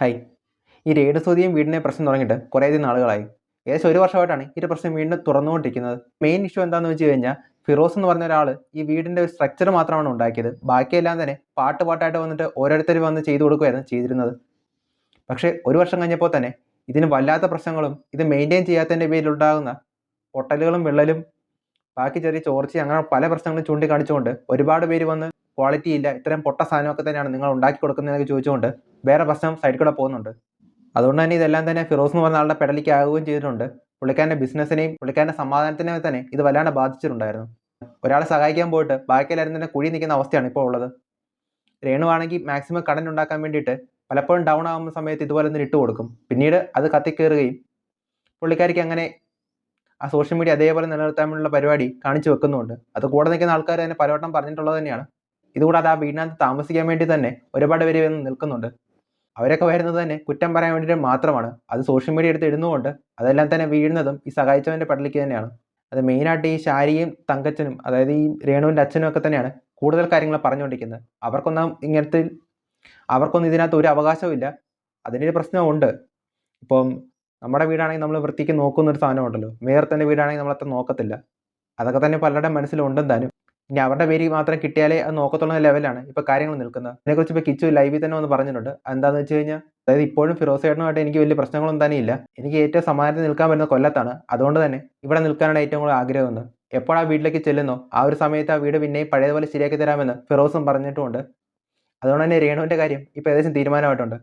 Hi. ഈ രേണുസുതിയും വീടിനെ പ്രശ്നം തുടങ്ങിയിട്ട് കുറേയധികം നാളുകളായി. ഏകദേശം ഒരു വർഷമായിട്ടാണ് ഈ പ്രശ്നം വീണ്ടും തുറന്നുകൊണ്ടിരിക്കുന്നത്. മെയിൻ ഇഷ്യൂ എന്താണെന്ന് വെച്ച് കഴിഞ്ഞാൽ ഫിറോസ് എന്ന് പറഞ്ഞ ഒരാൾ ഈ വീടിന്റെ ഒരു സ്ട്രക്ചർ മാത്രമാണ് ഉണ്ടാക്കിയത്. ബാക്കിയെല്ലാം തന്നെ പാട്ട് പാട്ടായിട്ട് വന്നിട്ട് ഓരോരുത്തർ വന്ന് ചെയ്തു കൊടുക്കുകയായിരുന്നു ചെയ്തിരുന്നത്. പക്ഷേ ഒരു വർഷം കഴിഞ്ഞപ്പോൾ തന്നെ ഇതിന് വല്ലാത്ത പ്രശ്നങ്ങളും ഇത് മെയിന്റെയിൻ ചെയ്യാത്തതിന്റെ പേരിലുണ്ടാകുന്ന പൊട്ടലുകളും വിള്ളലും ബാക്കി ചെറിയ ചോർച്ചയും അങ്ങനെ പല പ്രശ്നങ്ങളും ചൂണ്ടിക്കാണിച്ചുകൊണ്ട് ഒരുപാട് പേര് വന്ന് ക്വാളിറ്റി ഇല്ല ഇത്രയും പൊട്ട സാധനമൊക്കെ തന്നെയാണ് നിങ്ങൾ ഉണ്ടാക്കി കൊടുക്കുന്നതെന്നൊക്കെ ചോദിച്ചുകൊണ്ട് വേറെ പ്രശ്നം സൈഡിൽ കൂടെ പോകുന്നുണ്ട്. അതുകൊണ്ട് തന്നെ ഇതെല്ലാം തന്നെ ഫിറോസ് എന്ന് പറഞ്ഞ ആളുടെ പെടലിക്ക് ആകുകയും ചെയ്തിട്ടുണ്ട്. പുള്ളിക്കാരന്റെ ബിസിനസ്സിനെയും പുള്ളിക്കാരന്റെ സമാധാനത്തിനെയും തന്നെ ഇത് വല്ലാണ്ട് ബാധിച്ചിട്ടുണ്ടായിരുന്നു. ഒരാളെ സഹായിക്കാൻ പോയിട്ട് ബാക്കിയെല്ലാവരും തന്നെ കുഴി നിൽക്കുന്ന അവസ്ഥയാണ് ഇപ്പോൾ ഉള്ളത്. രേണുവാണെങ്കിൽ മാക്സിമം കടൻ ഉണ്ടാക്കാൻ വേണ്ടിയിട്ട് പലപ്പോഴും ഡൗൺ ആകുന്ന സമയത്ത് ഇതുപോലെ തന്നെ ഇട്ട് കൊടുക്കും. പിന്നീട് അത് കത്തിക്കേറുകയും പുള്ളിക്കാരിക്ക് അങ്ങനെ ആ സോഷ്യൽ മീഡിയ അതേപോലെ നിലനിർത്താൻ വേണ്ടിയുള്ള പരിപാടി കാണിച്ചു വെക്കുന്നുണ്ട് അത് കൂടെ നിൽക്കുന്ന ആൾക്കാർ തന്നെ പലവട്ടം പറഞ്ഞിട്ടുള്ളത് തന്നെയാണ്. ഇതുകൂടാതെ ആ വീടിനകത്ത് താമസിക്കാൻ വേണ്ടി തന്നെ ഒരുപാട് പേര് വന്ന് നിൽക്കുന്നുണ്ട്. അവരൊക്കെ വരുന്നത് തന്നെ കുറ്റം പറയാൻ വേണ്ടിയിട്ട് മാത്രമാണ്. അത് സോഷ്യൽ മീഡിയ എടുത്ത് ഇടുന്നുകൊണ്ട് അതെല്ലാം തന്നെ വീഴുന്നതും ഈ സഹായിച്ചവന്റെ പടലിക്ക് തന്നെയാണ്. അത് മെയിനായിട്ട് ഈ ശാരിയും തങ്കച്ചനും അതായത് ഈ രേണുവിന്റെ അച്ഛനും ഒക്കെ തന്നെയാണ് കൂടുതൽ കാര്യങ്ങൾ പറഞ്ഞുകൊണ്ടിരിക്കുന്നത്. അവർക്കൊന്നും ഇങ്ങനത്തെ അവർക്കൊന്നും ഇതിനകത്ത് ഒരു അവകാശവും ഇല്ല. അതിനൊരു പ്രശ്നമുണ്ട് ഇപ്പം നമ്മുടെ വീടാണെങ്കിൽ നമ്മൾ വൃത്തിക്ക് നോക്കുന്ന ഒരു സാധനമുണ്ടല്ലോ. വേറെ വീടാണെങ്കിൽ നമ്മളത്ര നോക്കത്തില്ല. അതൊക്കെ തന്നെ പലരുടെ മനസ്സിലുണ്ടും താനും ഇനി അവരുടെ പേര് മാത്രം കിട്ടിയാലേ അത് നോക്കത്തുള്ള ലെവലാണ് ഇപ്പൊ കാര്യങ്ങൾ നിൽക്കുന്നത്. അതിനെക്കുറിച്ച് ഇപ്പൊ കിച്ചു ലൈവിൽ തന്നെ ഒന്ന് പറഞ്ഞിട്ടുണ്ട്. എന്താണെന്ന് വെച്ച് കഴിഞ്ഞാൽ അതായത് ഇപ്പോഴും ഫിറോസ് ചേട്ടനുമായിട്ട് എനിക്ക് വലിയ പ്രശ്നങ്ങളൊന്നും തന്നെ ഇല്ല. എനിക്ക് ഏറ്റവും സമാധാനത്തിൽ നിൽക്കാൻ പറ്റുന്ന കൊല്ലത്താണ്. അതുകൊണ്ട് തന്നെ ഇവിടെ നിൽക്കാനാണ് ഏറ്റവും കൂടുതൽ ആഗ്രഹമെന്ന് എപ്പോൾ ആ വീട്ടിലേക്ക് ചെല്ലുന്നോ ആ ഒരു സമയത്ത് ആ വീട് പിന്നെയും പഴയതുപോലെ ശരിയാക്കി തരാമെന്ന് ഫിറോസും പറഞ്ഞിട്ടുമുണ്ട്. അതുകൊണ്ട് തന്നെ രേണുവിന്റെ കാര്യം ഇപ്പോൾ ഏകദേശം തീരുമാനമായിട്ടുണ്ട്.